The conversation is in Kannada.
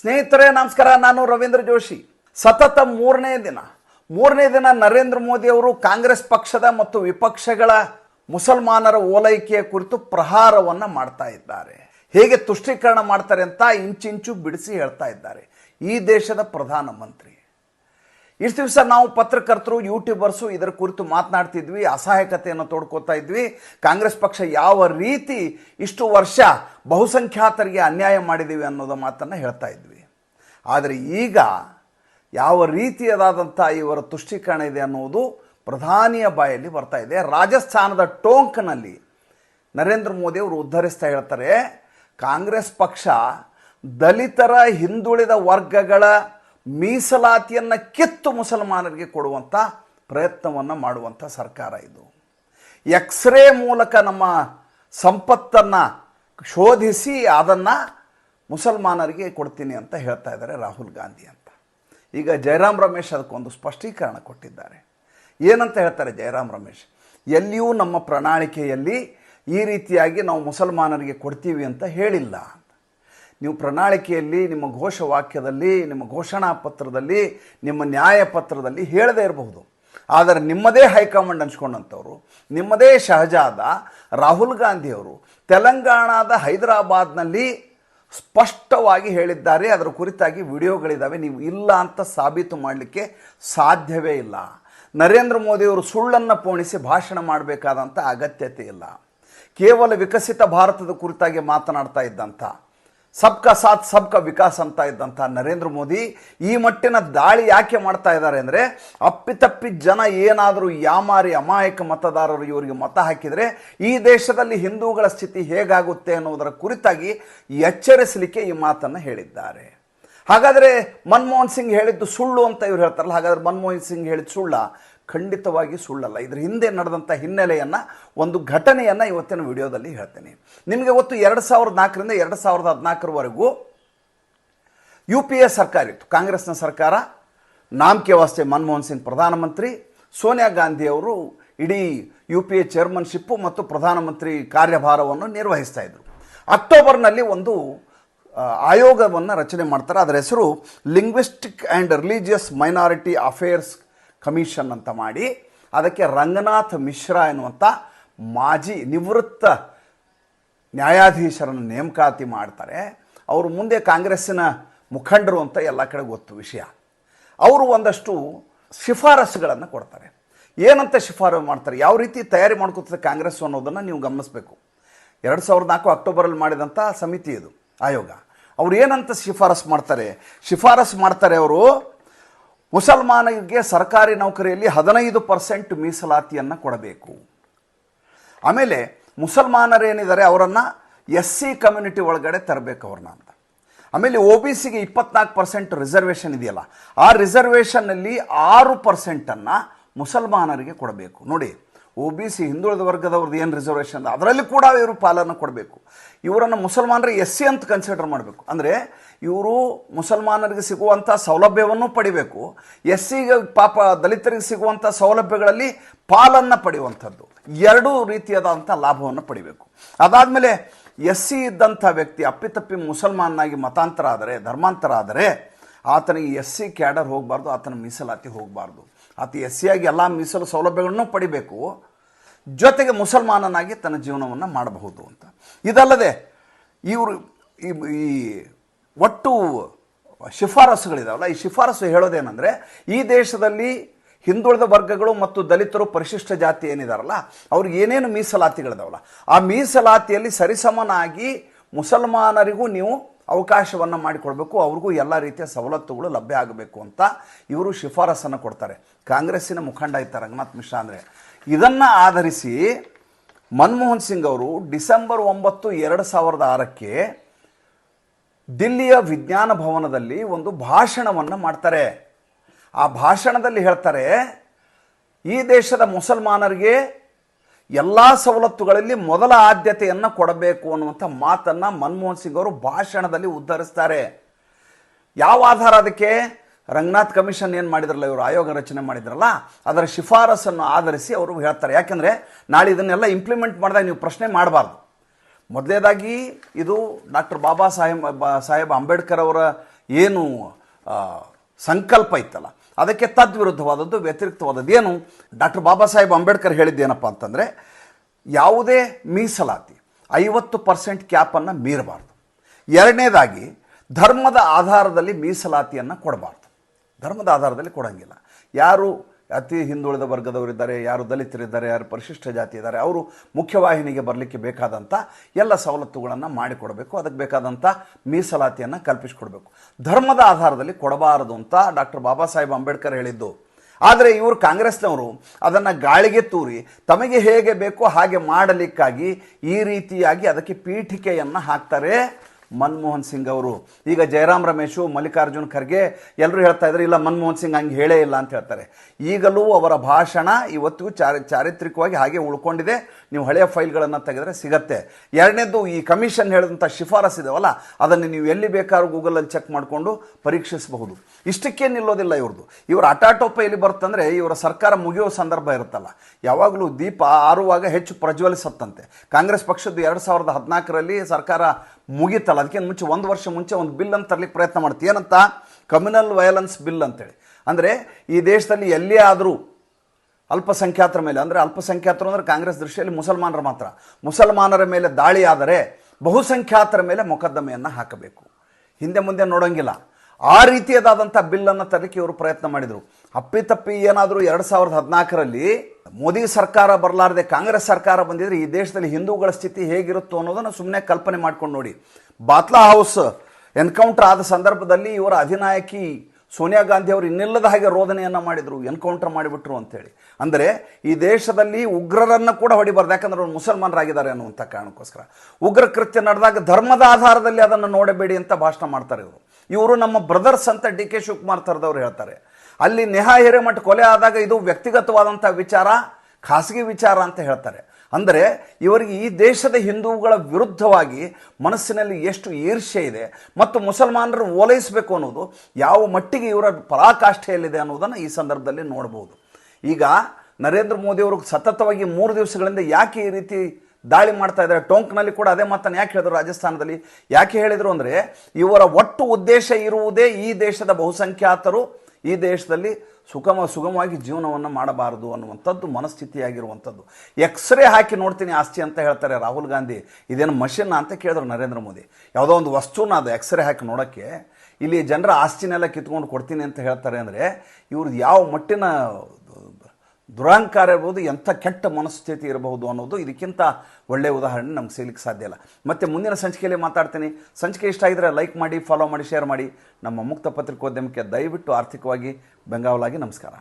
ಸ್ನೇಹಿತರೆ, ನಮಸ್ಕಾರ. ನಾನು ರವೀಂದ್ರ ಜೋಶಿ. ಸತತ ಮೂರನೇ ದಿನ ಮೂರನೇ ದಿನ ನರೇಂದ್ರ ಮೋದಿ ಅವರು ಕಾಂಗ್ರೆಸ್ ಪಕ್ಷದ ಮತ್ತು ವಿಪಕ್ಷಗಳ ಮುಸಲ್ಮಾನರ ಓಲೈಕೆಯ ಕುರಿತು ಪ್ರಹಾರವನ್ನು ಮಾಡ್ತಾ ಇದ್ದಾರೆ. ಹೇಗೆ ತುಷ್ಟೀಕರಣ ಮಾಡ್ತಾರೆ ಅಂತ ಇಂಚಿಂಚು ಬಿಡಿಸಿ ಹೇಳ್ತಾ ಇದ್ದಾರೆ. ಈ ದೇಶದ ಪ್ರಧಾನಮಂತ್ರಿ. ಇಷ್ಟು ದಿವಸ ನಾವು ಪತ್ರಕರ್ತರು, ಯೂಟ್ಯೂಬರ್ಸು ಇದರ ಕುರಿತು ಮಾತನಾಡ್ತಿದ್ವಿ, ಅಸಹಾಯಕತೆಯನ್ನು ತೋಡ್ಕೋತಾ ಇದ್ವಿ. ಕಾಂಗ್ರೆಸ್ ಪಕ್ಷ ಯಾವ ರೀತಿ ಇಷ್ಟು ವರ್ಷ ಬಹುಸಂಖ್ಯಾತರಿಗೆ ಅನ್ಯಾಯ ಮಾಡಿದ್ದೀವಿ ಅನ್ನೋದ ಮಾತನ್ನು ಹೇಳ್ತಾ ಇದ್ವಿ. ಆದರೆ ಈಗ ಯಾವ ರೀತಿಯದಾದಂಥ ಇವರ ತುಷ್ಟೀಕರಣ ಇದೆ ಅನ್ನೋದು ಪ್ರಧಾನಿಯ ಬಾಯಲ್ಲಿ ಬರ್ತಾ ಇದೆ. ರಾಜಸ್ಥಾನದ ಟೋಂಕ್ನಲ್ಲಿ ನರೇಂದ್ರ ಮೋದಿ ಅವರು ಉದ್ಧರಿಸ್ತಾ ಹೇಳ್ತಾರೆ, ಕಾಂಗ್ರೆಸ್ ಪಕ್ಷ ದಲಿತರ ಹಿಂದುಳಿದ ವರ್ಗಗಳ ಮೀಸಲಾತಿಯನ್ನು ಕಿತ್ತು ಮುಸಲ್ಮಾನರಿಗೆ ಕೊಡುವಂಥ ಪ್ರಯತ್ನವನ್ನು ಮಾಡುವಂಥ ಸರ್ಕಾರ ಇದು. ಎಕ್ಸ್ರೇ ಮೂಲಕ ನಮ್ಮ ಸಂಪತ್ತನ್ನು ಶೋಧಿಸಿ ಅದನ್ನು ಮುಸಲ್ಮಾನರಿಗೆ ಕೊಡ್ತೀನಿ ಅಂತ ಹೇಳ್ತಾ ಇದ್ದಾರೆ ರಾಹುಲ್ ಗಾಂಧಿ ಅಂತ. ಈಗ ಜಯರಾಮ್ ರಮೇಶ್ ಅದಕ್ಕೊಂದು ಸ್ಪಷ್ಟೀಕರಣ ಕೊಟ್ಟಿದ್ದಾರೆ. ಏನಂತ ಹೇಳ್ತಾರೆ ಜಯರಾಮ್ ರಮೇಶ್? ಎಲ್ಲಿಯೂ ನಮ್ಮ ಪ್ರಣಾಳಿಕೆಯಲ್ಲಿ ಈ ರೀತಿಯಾಗಿ ನಾವು ಮುಸಲ್ಮಾನರಿಗೆ ಕೊಡ್ತೀವಿ ಅಂತ ಹೇಳಿಲ್ಲ. ನೀವು ಪ್ರಣಾಳಿಕೆಯಲ್ಲಿ, ನಿಮ್ಮ ಘೋಷವಾಕ್ಯದಲ್ಲಿ, ನಿಮ್ಮ ಘೋಷಣಾ ಪತ್ರದಲ್ಲಿ, ನಿಮ್ಮ ನ್ಯಾಯ ಪತ್ರದಲ್ಲಿ ಹೇಳದೇ ಇರಬಹುದು. ಆದರೆ ನಿಮ್ಮದೇ ಹೈಕಮಾಂಡ್ ಅನ್ಸ್ಕೊಂಡಂಥವ್ರು ನಿಮ್ಮದೇ ಶಹಜಾದ ರಾಹುಲ್ ಗಾಂಧಿಯವರು, ತೆಲಂಗಾಣದ ಹೈದರಾಬಾದ್ನಲ್ಲಿ ಸ್ಪಷ್ಟವಾಗಿ ಹೇಳಿದ್ದಾರೆ. ಅದರ ಕುರಿತಾಗಿ ವಿಡಿಯೋಗಳಿದ್ದಾವೆ ನೀವು ಇಲ್ಲ ಅಂತ ಸಾಬೀತು ಮಾಡಲಿಕ್ಕೆ ಸಾಧ್ಯವೇ ಇಲ್ಲ. ನರೇಂದ್ರ ಮೋದಿಯವರು ಸುಳ್ಳನ್ನು ಪೋಣಿಸಿ ಭಾಷಣ ಮಾಡಬೇಕಾದಂಥ ಅಗತ್ಯತೆ ಇಲ್ಲ. ಕೇವಲ ವಿಕಸಿತ ಭಾರತದ ಕುರಿತಾಗಿ ಮಾತನಾಡ್ತಾ ಇದ್ದಂಥ ಸಬ್ಕಾ ಸಾಥ್, ಸಬ್ಕಾ ವಿಕಾಸ್ ಅಂತ ಇದ್ದಂಥ ನರೇಂದ್ರ ಮೋದಿ ಈ ಮಟ್ಟಿನ ದಾಳಿ ಯಾಕೆ ಮಾಡ್ತಾ ಇದ್ದಾರೆ ಅಂದರೆ ಅಪ್ಪಿತಪ್ಪಿ ಜನ ಏನಾದರೂ ಯಾಮಾರಿ ಅಮಾಯಕ ಮತದಾರರು ಇವರಿಗೆ ಮತ ಹಾಕಿದರೆ ಈ ದೇಶದಲ್ಲಿ ಹಿಂದೂಗಳ ಸ್ಥಿತಿ ಹೇಗಾಗುತ್ತೆ ಅನ್ನೋದರ ಕುರಿತಾಗಿ ಎಚ್ಚರಿಸಲಿಕ್ಕೆ ಈ ಮಾತನ್ನು ಹೇಳಿದ್ದಾರೆ. ಹಾಗಾದರೆ ಮನಮೋಹನ್ ಸಿಂಗ್ ಹೇಳಿದ್ದು ಸುಳ್ಳು ಅಂತ ಇವ್ರು ಹೇಳ್ತಾರಲ್ಲ, ಹಾಗಾದ್ರೆ ಮನಮೋಹನ್ ಸಿಂಗ್ ಹೇಳಿದ ಸುಳ್ಳ? ಖಂಡಿತವಾಗಿ ಸುಳ್ಳಲ್ಲ. ಇದ್ರ ಹಿಂದೆ ನಡೆದಂಥ ಹಿನ್ನೆಲೆಯನ್ನು, ಒಂದು ಘಟನೆಯನ್ನು ಇವತ್ತಿನ ವಿಡಿಯೋದಲ್ಲಿ ಹೇಳ್ತೇನೆ. ನಿಮಗೆ ಗೊತ್ತು, ಎರಡು ಸಾವಿರದ ನಾಲ್ಕರಿಂದ ಎರಡು ಸಾವಿರದ ಹದಿನಾಲ್ಕರವರೆಗೂ ಯು ಪಿ ಎ ಸರ್ಕಾರ ಇತ್ತು. ಕಾಂಗ್ರೆಸ್ನ ಸರ್ಕಾರ, ನಾಮಕೆ ವಾಸ್ತೆ ಮನಮೋಹನ್ ಸಿಂಗ್ ಪ್ರಧಾನಮಂತ್ರಿ, ಸೋನಿಯಾ ಗಾಂಧಿ ಅವರು ಇಡೀ ಯು ಪಿ ಎ ಚೇರ್ಮನ್ಶಿಪ್ಪು ಮತ್ತು ಪ್ರಧಾನಮಂತ್ರಿ ಕಾರ್ಯಭಾರವನ್ನು ನಿರ್ವಹಿಸ್ತಾ ಇದ್ದರು ಅಕ್ಟೋಬರ್ನಲ್ಲಿ ಒಂದು ಆಯೋಗವನ್ನು ರಚನೆ ಮಾಡ್ತಾರೆ. ಅದರ ಹೆಸರು linguistic and religious minority affairs commission ಅಂತ ಮಾಡಿ ಅದಕ್ಕೆ ರಂಗನಾಥ್ ಮಿಶ್ರಾ ಎನ್ನುವಂಥ ಮಾಜಿ ನಿವೃತ್ತ ನ್ಯಾಯಾಧೀಶರನ್ನು ನೇಮಕಾತಿ ಮಾಡ್ತಾರೆ. ಅವರು ಮುಂದೆ ಕಾಂಗ್ರೆಸ್ಸಿನ ಮುಖಂಡರು ಅಂತ ಎಲ್ಲ ಕಡೆ ಗೊತ್ತು ವಿಷಯ. ಅವರು ಒಂದಷ್ಟು ಶಿಫಾರಸುಗಳನ್ನು ಕೊಡ್ತಾರೆ. ಏನಂತ ಶಿಫಾರಸು ಮಾಡ್ತಾರೆ? ಯಾವ ರೀತಿ ತಯಾರಿ ಮಾಡ್ಕೊತದೆ ಕಾಂಗ್ರೆಸ್ ಅನ್ನೋದನ್ನು ನೀವು ಗಮನಿಸಬೇಕು. ಎರಡು ಸಾವಿರದ ನಾಲ್ಕು ಅಕ್ಟೋಬರಲ್ಲಿ ಮಾಡಿದಂಥ ಸಮಿತಿ ಇದು, ಆಯೋಗ. ಅವ್ರು ಏನಂತ ಶಿಫಾರಸು ಮಾಡ್ತಾರೆ? ಶಿಫಾರಸು ಮಾಡ್ತಾರೆ ಅವರು ಮುಸಲ್ಮಾನರಿಗೆ ಸರ್ಕಾರಿ ನೌಕರಿಯಲ್ಲಿ ಹದಿನೈದು ಪರ್ಸೆಂಟ್ ಮೀಸಲಾತಿಯನ್ನು ಕೊಡಬೇಕು. ಆಮೇಲೆ ಮುಸಲ್ಮಾನರೇನಿದ್ದಾರೆ ಅವರನ್ನು ಎಸ್ ಸಿ ಕಮ್ಯುನಿಟಿ ಒಳಗಡೆ ತರಬೇಕು ಅವ್ರನ್ನ ಅಂತ. ಆಮೇಲೆ ಒ ಬಿ ಸಿಗೆ ಇಪ್ಪತ್ನಾಲ್ಕು ಪರ್ಸೆಂಟ್ ರಿಸರ್ವೇಷನ್ ಇದೆಯಲ್ಲ, ಆ ರಿಸರ್ವೇಷನ್ನಲ್ಲಿ ಆರು ಪರ್ಸೆಂಟನ್ನು ಮುಸಲ್ಮಾನರಿಗೆ ಕೊಡಬೇಕು. ನೋಡಿ, ಒ ಬಿ ಸಿ ಹಿಂದುಳಿದ ವರ್ಗದವ್ರದ್ದು ಏನು ರಿಸರ್ವೇಷನ್ ಅದರಲ್ಲಿ ಕೂಡ ಇವರು ಪಾಲನ್ನು ಕೊಡಬೇಕು. ಇವರನ್ನು ಮುಸಲ್ಮಾನರು ಎಸ್ ಸಿ ಅಂತ ಕನ್ಸಿಡರ್ ಮಾಡಬೇಕು. ಅಂದರೆ ಇವರು ಮುಸಲ್ಮಾನರಿಗೆ ಸಿಗುವಂಥ ಸೌಲಭ್ಯವನ್ನು ಪಡಿಬೇಕು. ಎಸ್ ಸಿಗೆ ಪಾಪ ದಲಿತರಿಗೆ ಸಿಗುವಂಥ ಸೌಲಭ್ಯಗಳಲ್ಲಿ ಪಾಲನ್ನು ಪಡೆಯುವಂಥದ್ದು. ಎರಡೂ ರೀತಿಯಾದಂಥ ಲಾಭವನ್ನು ಪಡಿಬೇಕು. ಅದಾದಮೇಲೆ ಎಸ್ ಸಿ ಇದ್ದಂಥ ವ್ಯಕ್ತಿ ಅಪ್ಪಿತಪ್ಪಿ ಮುಸಲ್ಮಾನಾಗಿ ಮತಾಂತರ ಆದರೆ ಧರ್ಮಾಂತರ ಆದರೆ ಆತನಿಗೆ ಎಸ್ ಸಿ ಕ್ಯಾಡರ್ ಹೋಗಬಾರ್ದು, ಆತನ ಮೀಸಲಾತಿ ಹೋಗಬಾರ್ದು. ಆತ ಎಸ್ ಸಿ ಆಗಿ ಎಲ್ಲ ಮೀಸಲು ಸೌಲಭ್ಯಗಳನ್ನು ಪಡಿಬೇಕು. ಜೊತೆಗೆ ಮುಸಲ್ಮಾನನಾಗಿ ತನ್ನ ಜೀವನವನ್ನು ಮಾಡಬಹುದು ಅಂತ. ಇದಲ್ಲದೆ ಇವರು ಈ ಒಟ್ಟು ಶಿಫಾರಸುಗಳಿದಾವಲ್ಲ, ಈ ಶಿಫಾರಸು ಹೇಳೋದೇನೆಂದರೆ, ಈ ದೇಶದಲ್ಲಿ ಹಿಂದುಳಿದ ವರ್ಗಗಳು ಮತ್ತು ದಲಿತರು ಪರಿಶಿಷ್ಟ ಜಾತಿ ಏನಿದಾರಲ್ಲ, ಅವ್ರಿಗೆ ಏನೇನು ಮೀಸಲಾತಿಗಳಿದಾವಲ್ಲ, ಆ ಮೀಸಲಾತಿಯಲ್ಲಿ ಸರಿಸಮನಾಗಿ ಮುಸಲ್ಮಾನರಿಗೂ ನೀವು ಅವಕಾಶವನ್ನು ಮಾಡಿಕೊಡ್ಬೇಕು, ಅವ್ರಿಗೂ ಎಲ್ಲ ರೀತಿಯ ಸವಲತ್ತುಗಳು ಲಭ್ಯ ಆಗಬೇಕು ಅಂತ ಇವರು ಶಿಫಾರಸನ್ನು ಕೊಡ್ತಾರೆ. ಕಾಂಗ್ರೆಸ್ಸಿನ ಮುಖಂಡ ಇದ್ದಾರೆ ರಂಗನಾಥ್ ಮಿಶ್ರಾ ಅಂದರೆ. ಇದನ್ನು ಆಧರಿಸಿ ಮನಮೋಹನ್ ಸಿಂಗ್ ಅವರು ಡಿಸೆಂಬರ್ ಒಂಬತ್ತು, ಎರಡು ಸಾವಿರದ ಆರಕ್ಕೆ ದಿಲ್ಲಿಯ ವಿಜ್ಞಾನ ಭವನದಲ್ಲಿ ಒಂದು ಭಾಷಣವನ್ನು ಮಾಡ್ತಾರೆ. ಆ ಭಾಷಣದಲ್ಲಿ ಹೇಳ್ತಾರೆ, ಈ ದೇಶದ ಮುಸಲ್ಮಾನರಿಗೆ ಎಲ್ಲ ಸವಲತ್ತುಗಳಲ್ಲಿ ಮೊದಲ ಆದ್ಯತೆಯನ್ನು ಕೊಡಬೇಕು ಅನ್ನುವಂಥ ಮಾತನ್ನು ಮನಮೋಹನ್ ಸಿಂಗ್ ಅವರು ಭಾಷಣದಲ್ಲಿ ಉದ್ಧರಿಸ್ತಾರೆ. ಯಾವ ಆಧಾರ ಅದಕ್ಕೆ? ರಂಗನಾಥ್ ಕಮಿಷನ್ ಏನು ಮಾಡಿದ್ರಲ್ಲ, ಇವರು ಆಯೋಗ ರಚನೆ ಮಾಡಿದ್ರಲ್ಲ, ಅದರ ಶಿಫಾರಸನ್ನು ಆಧರಿಸಿ ಅವರು ಹೇಳ್ತಾರೆ. ಯಾಕೆಂದರೆ ನಾಳೆ ಇದನ್ನೆಲ್ಲ ಇಂಪ್ಲಿಮೆಂಟ್ ಮಾಡಿದಾಗ ನೀವು ಪ್ರಶ್ನೆ ಮಾಡಬಾರ್ದು. ಮೊದಲನೇದಾಗಿ ಇದು ಡಾಕ್ಟರ್ ಬಾಬಾ ಸಾಹೇಬ್ ಸಾಹೇಬ್ ಅಂಬೇಡ್ಕರ್ ಅವರ ಏನು ಸಂಕಲ್ಪ ಇತ್ತಲ್ಲ, ಅದಕ್ಕೆ ತದ್ವಿರುದ್ಧವಾದದ್ದು, ವ್ಯತಿರಿಕ್ತವಾದದ್ದು ಏನು? ಡಾಕ್ಟರ್ ಬಾಬಾ ಸಾಹೇಬ್ ಅಂಬೇಡ್ಕರ್ ಹೇಳಿದ್ದೇನಪ್ಪ ಅಂತಂದರೆ, ಯಾವುದೇ ಮೀಸಲಾತಿ ಐವತ್ತು ಪರ್ಸೆಂಟ್ ಕ್ಯಾಪನ್ನು ಮೀರಬಾರ್ದು. ಎರಡನೇದಾಗಿ, ಧರ್ಮದ ಆಧಾರದಲ್ಲಿ ಮೀಸಲಾತಿಯನ್ನು ಕೊಡಬಾರ್ದು. ಧರ್ಮದ ಆಧಾರದಲ್ಲಿ ಕೊಡೋಂಗಿಲ್ಲ. ಯಾರು ಅತಿ ಹಿಂದುಳಿದ ವರ್ಗದವರಿದ್ದಾರೆ ಯಾರು ದಲಿತರಿದ್ದಾರೆ ಯಾರು ಪರಿಶಿಷ್ಟ ಜಾತಿ ಇದ್ದಾರೆ, ಅವರು ಮುಖ್ಯವಾಹಿನಿಗೆ ಬರಲಿಕ್ಕೆ ಬೇಕಾದಂಥ ಎಲ್ಲ ಸವಲತ್ತುಗಳನ್ನು ಮಾಡಿಕೊಡಬೇಕು. ಅದಕ್ಕೆ ಬೇಕಾದಂಥ ಮೀಸಲಾತಿಯನ್ನು ಕಲ್ಪಿಸಿಕೊಡಬೇಕು. ಧರ್ಮದ ಆಧಾರದಲ್ಲಿ ಕೊಡಬಾರದು ಅಂತ ಡಾಕ್ಟರ್ ಬಾಬಾ ಸಾಹೇಬ್ ಅಂಬೇಡ್ಕರ್ ಹೇಳಿದ್ದು. ಆದರೆ ಇವರು ಕಾಂಗ್ರೆಸ್ನವರು ಅದನ್ನು ಗಾಳಿಗೆ ತೂರಿ ತಮಗೆ ಹೇಗೆ ಬೇಕೋ ಹಾಗೆ ಮಾಡಲಿಕ್ಕಾಗಿ ಈ ರೀತಿಯಾಗಿ ಅದಕ್ಕೆ ಪೀಠಿಕೆಯನ್ನು ಹಾಕ್ತಾರೆ. ಮನಮೋಹನ್ ಸಿಂಗ್ ಅವರು. ಈಗ ಜಯರಾಮ್ ರಮೇಶು, ಮಲ್ಲಿಕಾರ್ಜುನ್ ಖರ್ಗೆ ಎಲ್ಲರೂ ಹೇಳ್ತಾ ಇದ್ದಾರೆ, ಇಲ್ಲ ಮನಮೋಹನ್ ಸಿಂಗ್ ಹಂಗೆ ಹೇಳೇ ಇಲ್ಲ ಅಂತ ಹೇಳ್ತಾರೆ. ಈಗಲೂ ಅವರ ಭಾಷಣ ಇವತ್ತಿಗೂ ಚಾರಿ, ಚಾರಿತ್ರಿಕವಾಗಿ ಹಾಗೆ ಉಳ್ಕೊಂಡಿದೆ. ನೀವು ಹಳೆಯ ಫೈಲ್ಗಳನ್ನು ತೆಗೆದರೆ ಸಿಗತ್ತೆ. ಎರಡನೇದು ಈ ಕಮಿಷನ್ ಹೇಳಿದಂಥ ಶಿಫಾರಸ್ ಇದಾವಲ್ಲ, ಅದನ್ನು ನೀವು ಎಲ್ಲಿ ಬೇಕಾದ್ರೂ ಗೂಗಲಲ್ಲಿ ಚೆಕ್ ಮಾಡಿಕೊಂಡು ಪರೀಕ್ಷಿಸಬಹುದು. ಇಷ್ಟಕ್ಕೆ ನಿಲ್ಲೋದಿಲ್ಲ ಇವ್ರದ್ದು ಇವರ ಅಟಾಟೋಪ ಎಲ್ಲಿ ಬರುತ್ತಂದರೆ ಇವರ ಸರ್ಕಾರ ಮುಗಿಯೋ ಸಂದರ್ಭ ಇರುತ್ತಲ್ಲ. ಯಾವಾಗಲೂ ದೀಪ ಆರುವಾಗ ಹೆಚ್ಚು ಪ್ರಜ್ವಲಿಸತ್ತಂತೆ. ಕಾಂಗ್ರೆಸ್ ಪಕ್ಷದ್ದು ಎರಡು ಸಾವಿರದ ಹದಿನಾಲ್ಕರಲ್ಲಿ ಸರ್ಕಾರ ಮುಗೀತಲ್ಲ. ಅದಕ್ಕೆ ಮುಂಚೆ ಒಂದು ವರ್ಷ ಮುಂಚೆ ಒಂದು ಬಿಲ್ ಅಂತ ತರಲಿಕ್ಕೆ ಪ್ರಯತ್ನ ಮಾಡ್ತೀವಿ ಏನಂತ? ಕಮ್ಯುನಲ್ ವಯಲೆನ್ಸ್ ಬಿಲ್ ಅಂತೇಳಿ. ಅಂದರೆ ಈ ದೇಶದಲ್ಲಿ ಎಲ್ಲೇ ಆದರೂ ಅಲ್ಪಸಂಖ್ಯಾತರ ಮೇಲೆ, ಅಂದರೆ ಅಲ್ಪಸಂಖ್ಯಾತರು ಅಂದರೆ ಕಾಂಗ್ರೆಸ್ ದೃಷ್ಟಿಯಲ್ಲಿ ಮುಸಲ್ಮಾನರು ಮಾತ್ರ. ಮುಸಲ್ಮಾನರ ಮೇಲೆ ದಾಳಿ ಆದರೆ ಬಹುಸಂಖ್ಯಾತರ ಮೇಲೆ ಮೊಕದ್ದಮೆಯನ್ನು ಹಾಕಬೇಕು. ಹಿಂದೆ ಮುಂದೆ ನೋಡೋಂಗಿಲ್ಲ. ಆ ರೀತಿಯದಾದಂಥ ಬಿಲ್ಲನ್ನು ತರಲಿಕ್ಕೆ ಇವರು ಪ್ರಯತ್ನ ಮಾಡಿದರು. ಅಪ್ಪಿತಪ್ಪಿ ಏನಾದರೂ ಎರಡು ಸಾವಿರದ ಹದಿನಾಲ್ಕರಲ್ಲಿ ಮೋದಿ ಸರ್ಕಾರ ಬರಲಾರದೆ ಕಾಂಗ್ರೆಸ್ ಸರ್ಕಾರ ಬಂದಿದ್ರೆ ಈ ದೇಶದಲ್ಲಿ ಹಿಂದೂಗಳ ಸ್ಥಿತಿ ಹೇಗಿರುತ್ತೋ ಅನ್ನೋದನ್ನು ಸುಮ್ಮನೆ ಕಲ್ಪನೆ ಮಾಡ್ಕೊಂಡು ನೋಡಿ. ಬಾತ್ಲಾ ಹೌಸ್ ಎನ್ಕೌಂಟರ್ ಆದ ಸಂದರ್ಭದಲ್ಲಿ ಇವರ ಅಧಿನಾಯಕಿ ಸೋನಿಯಾ ಗಾಂಧಿ ಅವರು ಇನ್ನಿಲ್ಲದ ಹಾಗೆ ರೋದನೆಯನ್ನು ಮಾಡಿದರು, ಎನ್ಕೌಂಟರ್ ಮಾಡಿಬಿಟ್ರು ಅಂತೇಳಿ. ಅಂದರೆ ಈ ದೇಶದಲ್ಲಿ ಉಗ್ರರನ್ನು ಕೂಡ ಹೊಡಿಬಾರ್ದು, ಯಾಕಂದ್ರೆ ಅವರು ಮುಸಲ್ಮಾನರಾಗಿದ್ದಾರೆ ಅನ್ನುವಂಥ ಕಾರಣಕ್ಕೋಸ್ಕರ. ಉಗ್ರ ಕೃತ್ಯ ನಡೆದಾಗ ಧರ್ಮದ ಆಧಾರದಲ್ಲಿ ಅದನ್ನು ನೋಡಬೇಡಿ ಅಂತ ಭಾಷಣ ಮಾಡ್ತಾರೆ ಇವರು. ಇವರು ನಮ್ಮ ಬ್ರದರ್ಸ್ ಅಂತ ಡಿ ಕೆ ಶಿವಕುಮಾರ್ ಥರದವ್ರು ಹೇಳ್ತಾರೆ. ಅಲ್ಲಿ ನೆಹಾ ಹಿರೇಮಠ ಕೊಲೆ ಆದಾಗ ಇದು ವ್ಯಕ್ತಿಗತವಾದಂಥ ವಿಚಾರ, ಖಾಸಗಿ ವಿಚಾರ ಅಂತ ಹೇಳ್ತಾರೆ. ಅಂದರೆ ಇವರಿಗೆ ಈ ದೇಶದ ಹಿಂದೂಗಳ ವಿರುದ್ಧವಾಗಿ ಮನಸ್ಸಿನಲ್ಲಿ ಎಷ್ಟು ಈರ್ಷೆ ಇದೆ ಮತ್ತು ಮುಸಲ್ಮಾನರು ಓಲೈಸಬೇಕು ಅನ್ನೋದು ಯಾವ ಮಟ್ಟಿಗೆ ಇವರ ಪರಾಕಾಷ್ಠೆಯಲ್ಲಿದೆ ಅನ್ನೋದನ್ನು ಈ ಸಂದರ್ಭದಲ್ಲಿ ನೋಡ್ಬೋದು. ಈಗ ನರೇಂದ್ರ ಮೋದಿಯವರು ಸತತವಾಗಿ ಮೂರು ದಿವಸಗಳಿಂದ ಯಾಕೆ ಈ ರೀತಿ ದಾಳಿ ಮಾಡ್ತಾ ಇದ್ದಾರೆ? ಟೋಂಕ್ನಲ್ಲಿ ಕೂಡ ಅದೇ ಮಾತನ್ನು ಯಾಕೆ ಹೇಳಿದರು ರಾಜಸ್ಥಾನದಲ್ಲಿ? ಯಾಕೆ ಹೇಳಿದರು ಅಂದರೆ ಇವರ ಒಟ್ಟು ಉದ್ದೇಶ ಇರುವುದೇ ಈ ದೇಶದ ಬಹುಸಂಖ್ಯಾತರು, ಈ ದೇಶದಲ್ಲಿ ಸುಗಮ ಸುಗಮವಾಗಿ ಜೀವನವನ್ನು ಮಾಡಬಾರದು ಅನ್ನುವಂಥದ್ದು ಮನಸ್ಥಿತಿಯಾಗಿರುವಂಥದ್ದು. ಎಕ್ಸ್ರೇ ಹಾಕಿ ನೋಡ್ತೀನಿ ಆಸ್ತಿ ಅಂತ ಹೇಳ್ತಾರೆ ರಾಹುಲ್ ಗಾಂಧಿ. ಇದೇನು ಮಷಿನ್ ಅಂತ ಕೇಳಿದ್ರು ನರೇಂದ್ರ ಮೋದಿ. ಯಾವುದೋ ಒಂದು ವಸ್ತುನ ಅದು ಎಕ್ಸ್ರೇ ಹಾಕಿ ನೋಡೋಕ್ಕೆ ಇಲ್ಲಿ ಜನರ ಆಸ್ತಿನೆಲ್ಲ ಕಿತ್ಕೊಂಡು ಕೊಡ್ತೀನಿ ಅಂತ ಹೇಳ್ತಾರೆ ಅಂದರೆ ಇವ್ರದ್ದು ಯಾವ ಮಟ್ಟಿನ ದುರಹಂಕಾರ ಇರ್ಬೋದು, ಎಂಥ ಕೆಟ್ಟ ಮನಸ್ಥಿತಿ ಇರಬಹುದು ಅನ್ನೋದು ಇದಕ್ಕಿಂತ ಒಳ್ಳೆಯ ಉದಾಹರಣೆ ನಮ್ಗೆ ಸಿಗ್ಲಿಕ್ಕೆ ಸಾಧ್ಯ ಇಲ್ಲ. ಮತ್ತು ಮುಂದಿನ ಸಂಚಿಕೆಯಲ್ಲಿ ಮಾತಾಡ್ತೀನಿ. ಸಂಚಿಕೆ ಇಷ್ಟ ಆಗಿದ್ರೆ ಲೈಕ್ ಮಾಡಿ ಫಾಲೋ ಮಾಡಿ ಶೇರ್ ಮಾಡಿ. ನಮ್ಮ ಮುಕ್ತ ಪತ್ರಿಕೋದ್ಯಮಕ್ಕೆ ದಯವಿಟ್ಟು ಆರ್ಥಿಕವಾಗಿ ಬೆಂಗಾವಲಾಗಿ ನಮಸ್ಕಾರ.